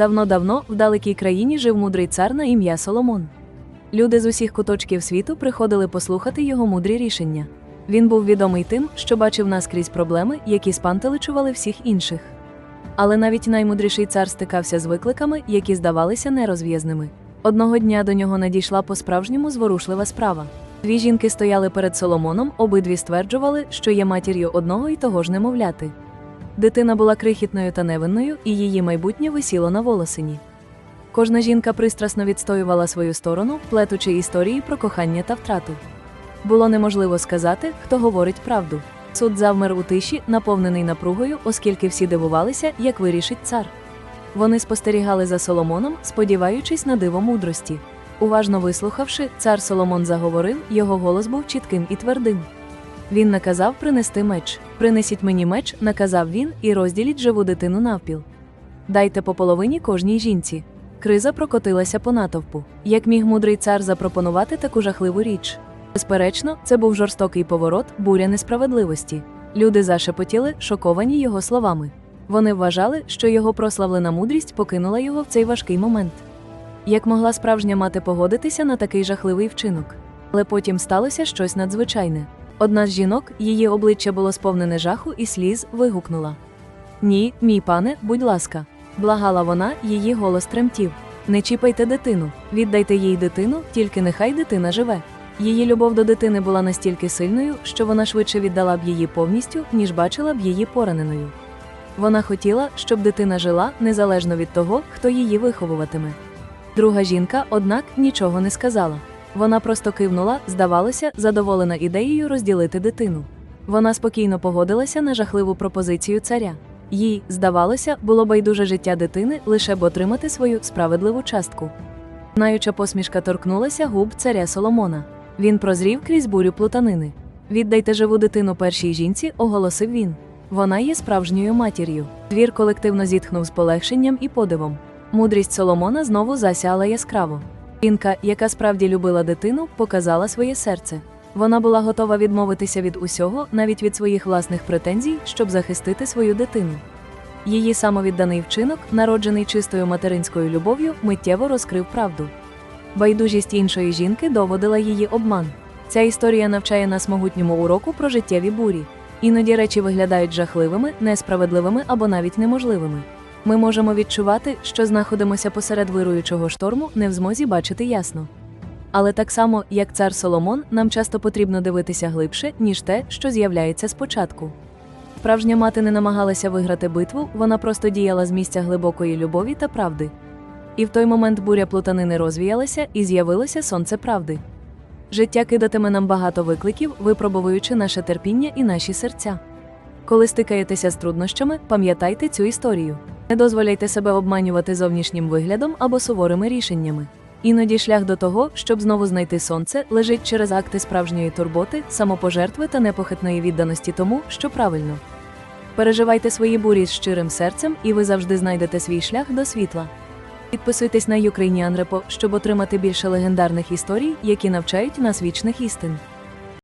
Давно-давно в далекій країні жив мудрий цар на ім'я Соломон. Люди з усіх куточків світу приходили послухати його мудрі рішення. Він був відомий тим, що бачив наскрізь проблеми, які спантеличували всіх інших. Але навіть наймудріший цар стикався з викликами, які здавалися нерозв'язними. Одного дня до нього надійшла по-справжньому зворушлива справа. Дві жінки стояли перед Соломоном, обидві стверджували, що є матір'ю одного і того ж немовляти. Дитина була крихітною та невинною, і її майбутнє висіло на волосині. Кожна жінка пристрасно відстоювала свою сторону, плетучи історії про кохання та втрату. Було неможливо сказати, хто говорить правду. Суд завмер у тиші, наповнений напругою, оскільки всі дивувалися, як вирішить цар. Вони спостерігали за Соломоном, сподіваючись на диво мудрості. Уважно вислухавши, цар Соломон заговорив, його голос був чітким і твердим. Він наказав принести меч. Принесіть мені меч, наказав він, і розділіть живу дитину навпіл. Дайте по половині кожній жінці. Криза прокотилася по натовпу. Як міг мудрий цар запропонувати таку жахливу річ? Безперечно, це був жорстокий поворот, буря несправедливості. Люди зашепотіли, шоковані його словами. Вони вважали, що його прославлена мудрість покинула його в цей важкий момент. Як могла справжня мати погодитися на такий жахливий вчинок? Але потім сталося щось надзвичайне. Одна з жінок, її обличчя було сповнене жаху і сліз, вигукнула: Ні, мій пане, будь ласка. Благала вона, її голос тремтів. Не чіпайте дитину, віддайте їй дитину, тільки нехай дитина живе. Її любов до дитини була настільки сильною, що вона швидше віддала б її повністю, ніж бачила б її пораненою. Вона хотіла, щоб дитина жила незалежно від того, хто її виховуватиме. Друга жінка, однак, нічого не сказала. Вона просто кивнула, здавалося, задоволена ідеєю розділити дитину. Вона спокійно погодилася на жахливу пропозицію царя. Їй, здавалося, було байдуже життя дитини лише б отримати свою справедливу частку. Знаюча посмішка торкнулася губ царя Соломона. Він прозрів крізь бурю плутанини. Віддайте живу дитину першій жінці, оголосив він. Вона є справжньою матір'ю. Двір колективно зітхнув з полегшенням і подивом. Мудрість Соломона знову засяла яскраво. Жінка, яка справді любила дитину, показала своє серце. Вона була готова відмовитися від усього, навіть від своїх власних претензій, щоб захистити свою дитину. Її самовідданий вчинок, народжений чистою материнською любов'ю, миттєво розкрив правду. Байдужість іншої жінки доводила її обман. Ця історія навчає нас могутньому уроку про життєві бурі. Іноді речі виглядають жахливими, несправедливими або навіть неможливими. Ми можемо відчувати, що знаходимося посеред вируючого шторму, не в змозі бачити ясно. Але так само, як цар Соломон, нам часто потрібно дивитися глибше, ніж те, що з'являється спочатку. Справжня мати не намагалася виграти битву, вона просто діяла з місця глибокої любові та правди. І в той момент буря плутанини розвіялася, і з'явилося сонце правди. Життя кидатиме нам багато викликів, випробовуючи наше терпіння і наші серця. Коли стикаєтеся з труднощами, пам'ятайте цю історію. Не дозволяйте себе обманювати зовнішнім виглядом або суворими рішеннями. Іноді шлях до того, щоб знову знайти сонце, лежить через акти справжньої турботи, самопожертви та непохитної відданості тому, що правильно. Переживайте свої бурі з щирим серцем, і ви завжди знайдете свій шлях до світла. Підписуйтесь на Ukrainian Repo, щоб отримати більше легендарних історій, які навчають нас вічних істин.